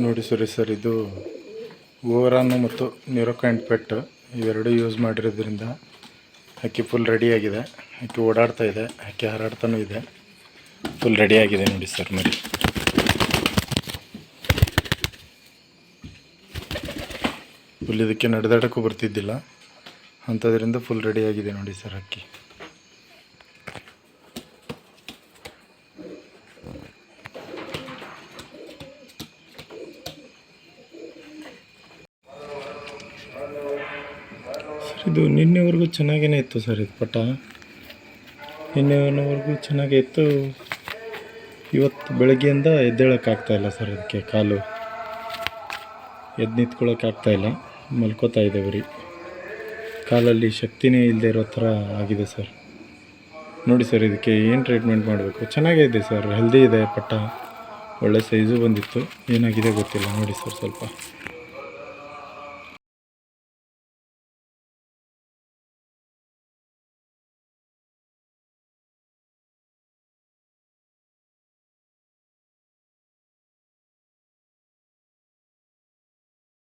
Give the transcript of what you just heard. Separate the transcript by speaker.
Speaker 1: ನೋಡಿ ಸರಿ ಸರ್, ಇದು ಓವರಾನು ಮತ್ತು ನ್ಯೂರೋಕಾಯಿಂಟ್ ಪೆಟ್ ಇವೆರಡೂ ಯೂಸ್ ಮಾಡಿರೋದ್ರಿಂದ ಅಕ್ಕಿ ಫುಲ್ ರೆಡಿಯಾಗಿದೆ ಅಕ್ಕಿ ಓಡಾಡ್ತಾ ಇದೆ, ಅಕ್ಕಿ ಹಾರಾಡ್ತಾನೂ ಇದೆ. ಫುಲ್ ರೆಡಿಯಾಗಿದೆ ನೋಡಿ ಸರ್ ಮರಿ. ಫುಲ್ ಇದಕ್ಕೆ ನಡೆದಾಡೋಕ್ಕೂ ಬರ್ತಿದ್ದಿಲ್ಲ. ಅಂಥದ್ರಿಂದ ಫುಲ್ ರೆಡಿಯಾಗಿದೆ ನೋಡಿ ಸರ್ ಅಕ್ಕಿ. ಇದು ನಿನ್ನೆವರೆಗೂ ಚೆನ್ನಾಗೇ ಇತ್ತು ಸರ್ ಇದು ಪಟ. ನಿನ್ನೆವರೆಗೂ ಚೆನ್ನಾಗೇ ಇತ್ತು. ಇವತ್ತು ಬೆಳಗ್ಗೆಯಿಂದ ಎದ್ದೇಳೋಕ್ಕಾಗ್ತಾಯಿಲ್ಲ ಸರ್ ಅದಕ್ಕೆ ಕಾಲು. ಎದ್ದು ನಿಂತ್ಕೊಳ್ಳೋಕೆ ಆಗ್ತಾ ಇಲ್ಲ. ಮಲ್ಕೋತಾ ಇದೆ ಬರೀ. ಕಾಲಲ್ಲಿ ಶಕ್ತಿನೇ ಇಲ್ಲದೆ ಇರೋ ಥರ ಆಗಿದೆ ಸರ್. ನೋಡಿ ಸರ್ ಇದಕ್ಕೆ ಏನು ಟ್ರೀಟ್ಮೆಂಟ್ ಮಾಡಬೇಕು. ಚೆನ್ನಾಗೇ ಇದೆ ಸರ್. ಹೆಲ್ದಿ ಇದೆ ಪಟ್ಟ ಒಳ್ಳೆ ಸೈಜು ಬಂದಿತ್ತು. ಏನಾಗಿದೆ ಗೊತ್ತಿಲ್ಲ. ನೋಡಿ ಸರ್ ಸ್ವಲ್ಪ.